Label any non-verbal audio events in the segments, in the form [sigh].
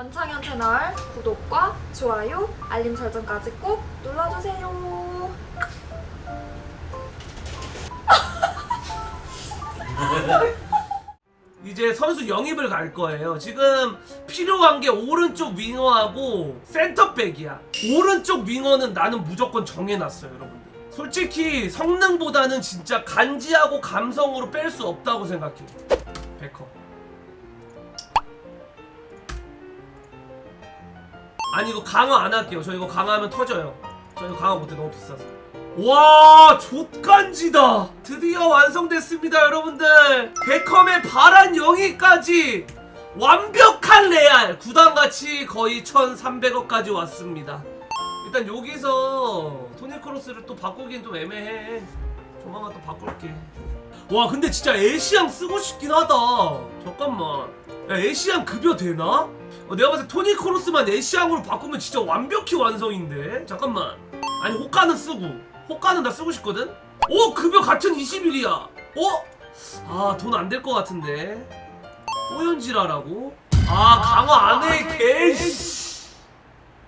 원창현 채널 구독과 좋아요, 알림 설정까지 꼭 눌러주세요. [laughs] 이제 선수 영입을 갈 거예요. 지금 필요한 게 오른쪽 윙어하고 센터백이야. 오른쪽 윙어는 나는 무조건 정해놨어요, 여러분들. 솔직히 성능보다는 진짜 간지하고 감성으로 뺄 수 없다고 생각해. 베커. 아니 이거 강화 안 할게요. 저 이거 강화하면 터져요. 저 이거 강화 못해 너무 비싸서. 와, 족간지다. 드디어 완성됐습니다, 여러분들. 베컴의 바란 영희까지 완벽한 레알. 구단 가치 거의 1,300억까지 왔습니다. 일단 여기서 토니 크로스를 또 바꾸긴 좀 애매해. 조만간 또 바꿀게. 와, 근데 진짜 에시앙 쓰고 싶긴 하다. 잠깐만. 야, 에시앙 급여 되나? 어, 내가 봤을 때 토니 크로스만 에시앙으로 바꾸면 진짜 완벽히 완성인데? 잠깐만. 아니, 호가는 쓰고. 호가는 나 쓰고 싶거든? 오! 급여 같은 20일이야! 어? 아, 돈 안 될 것 같은데. 또 현질하라고? 아, 강화 안 해, 개, 씨.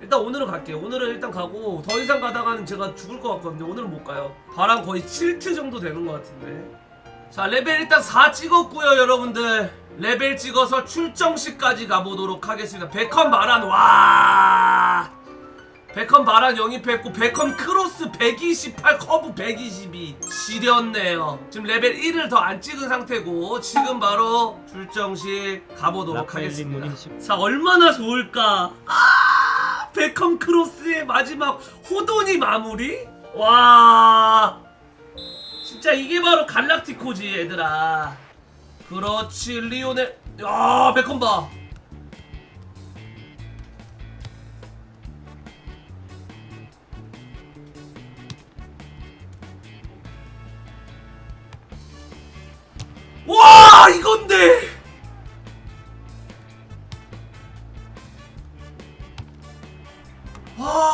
일단 오늘은 갈게요. 오늘은 일단 가고, 더 이상 가다가는 제가 죽을 것 같거든요. 오늘은 못 가요. 바람 거의 7트 정도 되는 것 같은데. 자, 레벨 일단 4 찍었고요, 여러분들. 레벨 찍어서 출정식까지 가보도록 하겠습니다. 베컨 바란, 와! 베컨 바란 영입했고 베컨 크로스 128 커브 122 지렸네요 지금 레벨 1을 더 안 찍은 상태고 지금 바로 출정식 가보도록 하겠습니다 자 얼마나 좋을까 아 베컨 크로스의 마지막 호돈이 마무리 와 진짜 이게 바로 갈락티코지 얘들아. 그렇지 리오넬. 야 베컨 봐. 와 이건데! 와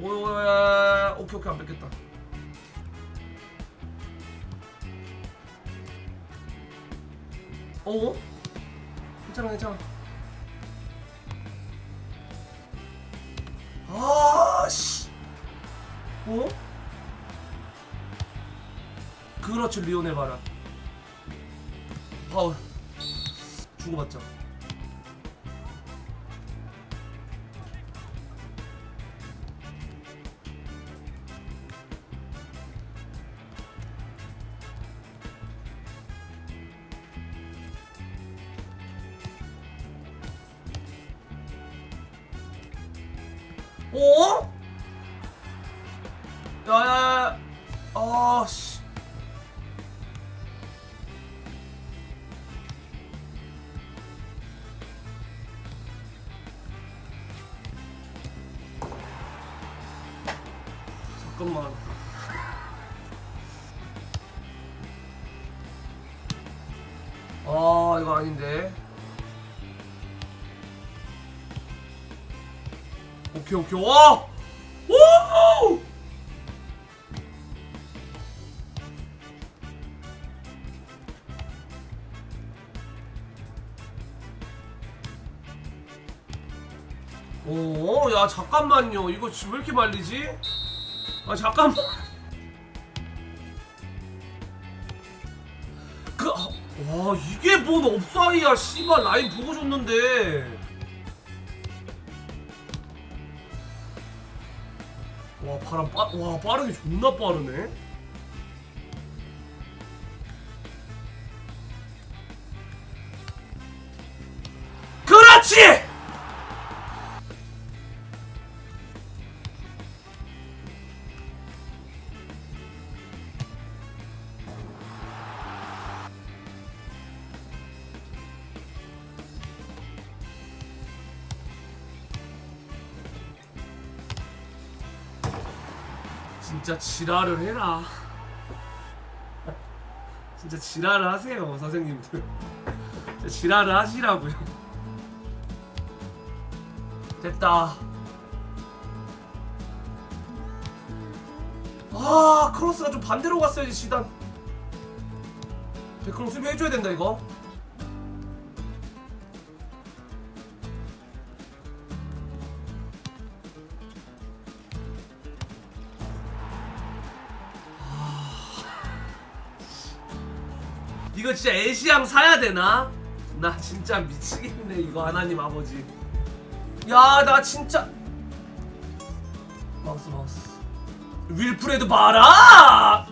오야 오케이 오케이 안 뺏겼다. 어? 괜찮아 괜찮아. 아씨. 어? 그렇죠 리오넬 바라. 파울. 주고받자 어? 야야야. 아씨. 잠깐만. 아 이거 아닌데 오케이 오케이 와! 오! 오, 야 잠깐만요. 이거 왜 이렇게 말리지? 아 잠깐만. 그, 아, 와 이게 뭔 업사이야? 씨발 라인 보고 줬는데. 와 바람 빠, 와 빠르게 존나 빠르네. 진짜 지랄을 해라. 진짜 지랄을 하세요, 선생님들. 진짜 지랄을 하시라고요. 됐다. 아 크로스가 좀 반대로 갔어야지 시단 베컴 수비 해줘야 된다 이거 이거 진짜 애시양 사야 되나? 나 진짜 미치겠네 이거 하나님 아버지. 야 나 진짜. 마우스 마우스. 윌프레드 봐라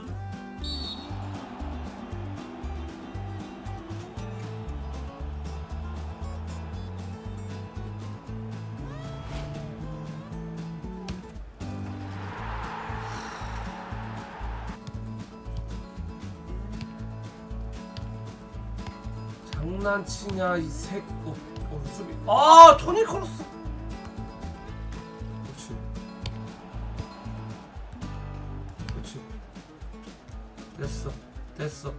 장난치냐 이 새끼 어, 어, 수비 아 토니 크로스! 그렇지. 그렇지. 됐어 됐어.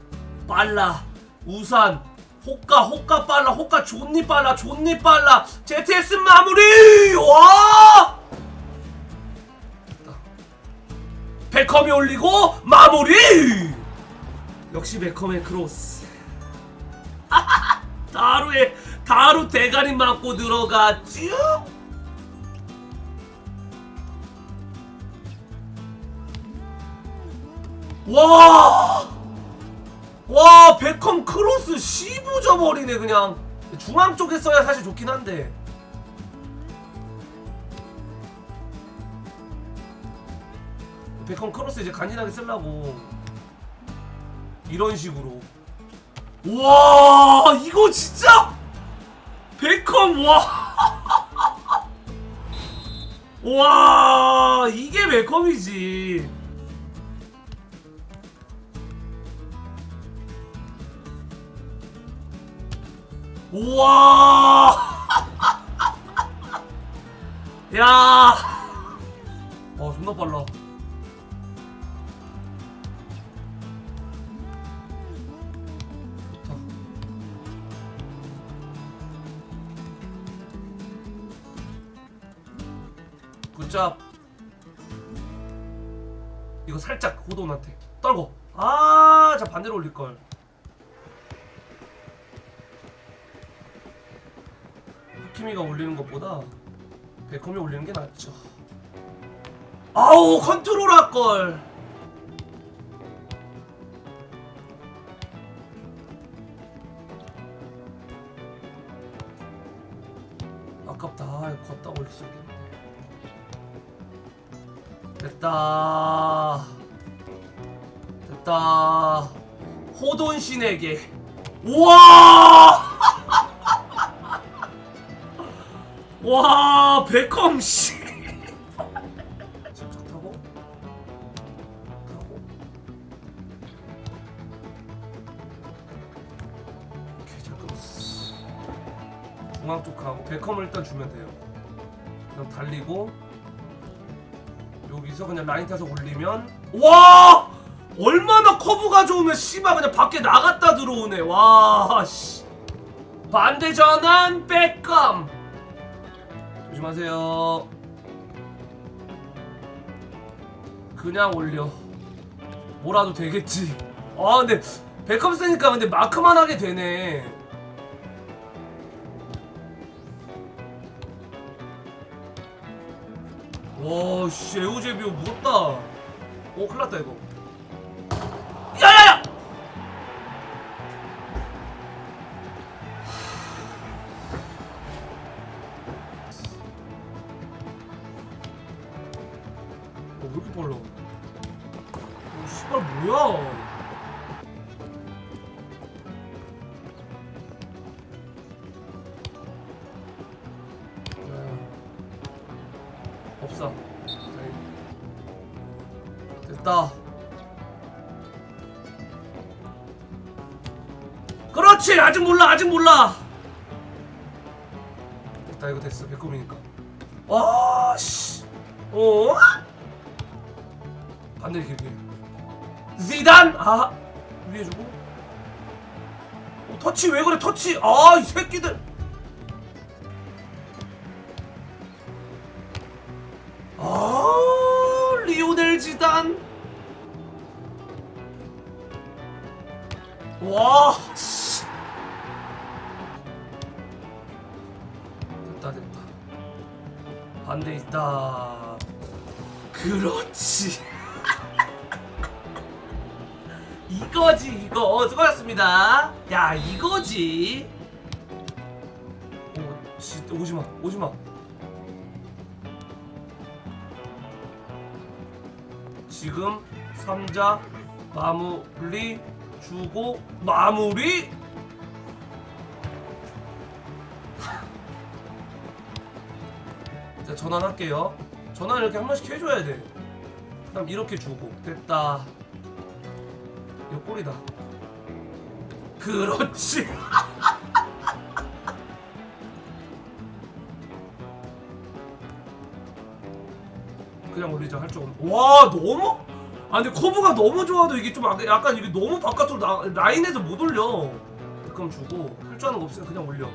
빨라. 우산. 호까 호까 빨라. 호까 존니 빨라 존니 빨라. ZS 마무리! 와. 베컴이 올리고 마무리! 역시 베컴의 크로스 다루에 다루 대가리 맞고 들어갔지 와! 와, 베컴 크로스 씹어져 버리네 그냥. 중앙 쪽에 써야 사실 좋긴 한데. 베컴 크로스 이제 간지나게 쓰려고 이런 식으로. 와, 이거 진짜 베컴 와. [laughs] 와, 이게 베컴이지. 우와! [laughs] 야! 어, 존나 빨라. 굿잡. 이거 살짝 호돈한테 떨고. 아, 자 반대로 올릴 걸. 하키미가 올리는 것보다 베컴이 올리는 게 낫죠. 아우 컨트롤 할 걸. 됐다. 됐다. 호돈신에게. 우와! [laughs] 와 베컴 씨. 살짝 타고 타고. 오케이 잘 끊었어. 중앙 쪽 가고 베컴을 일단 주면 돼요. 그냥 달리고 여기서 그냥 라인 타서 올리면 와 얼마나 커브가 좋으면 씨발 그냥 밖에 나갔다 들어오네 와 씨. 반대 전환 베컴 조심하세요. 그냥 올려. 뭐라도 되겠지. 아 근데 백컴 쓰니까 근데 마크만 하게 되네. 와, 씨, 에우제비오 무섭다. 오, 큰일 났다, 이거. 야야야! 어, 왜 이렇게 빨라? 어, 씨발, 뭐야? 야, 됐다. 그렇지! 아직 몰라, 아직 몰라! 됐다, 이거 됐어. 배꼽이니까. 와, 씨. 어? 반대로 길게. 지단! 아! 위에 주고. 어, 터치 왜 그래, 터치! 아, 이 새끼들! 지단. 와. 씨. 됐다 됐다. 반대 있다. 그렇지. [laughs] 이거지 이거. 수고하셨습니다. 야 이거지. 오, 지, 오지마 오지마. 지금 삼자 마무리 주고 마무리. 자 전환할게요. 전환 이렇게 한 번씩 해줘야 돼. 그럼 이렇게 주고 됐다. 이거 꼴이다. 그렇지. [laughs] 그냥 올리자 할 줄. 와 너무. 아 근데 커브가 너무 좋아도 이게 좀 아- 약간 이게 너무 바깥으로 나, 라인에서 못 올려. 그럼 주고 할 줄 아는 거 없으니까 그냥 올려.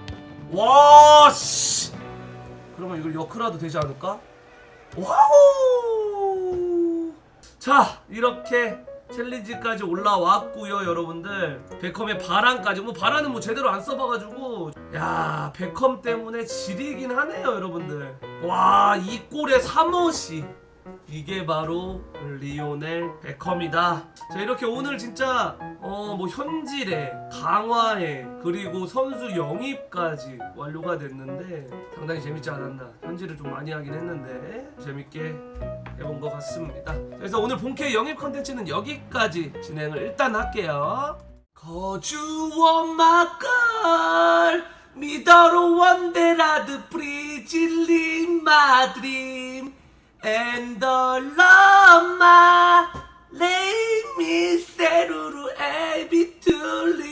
와 씨. 그러면 이걸 역크라도 되지 않을까? 와우! 자, 이렇게 챌린지까지 올라왔고요, 여러분들. 베컴의 바람까지 뭐 바람은 뭐 제대로 안 써봐가지고 야 베컴 때문에 지리긴 하네요, 여러분들. 와, 이 골의 3호시. 이게 바로 리오넬 베컴이다. 자 이렇게 오늘 진짜 어 뭐 현질에 강화에 그리고 선수 영입까지 완료가 됐는데 상당히 재밌지 않았나. 현질을 좀 많이 하긴 했는데 재밌게 해본 것 같습니다. 그래서 오늘 본캐 영입 컨텐츠는 여기까지 진행을 일단 할게요. 거주원 마걸 미더로 원데라드 프리질린 마드림 And the Lama lay me seruru ebi tuli.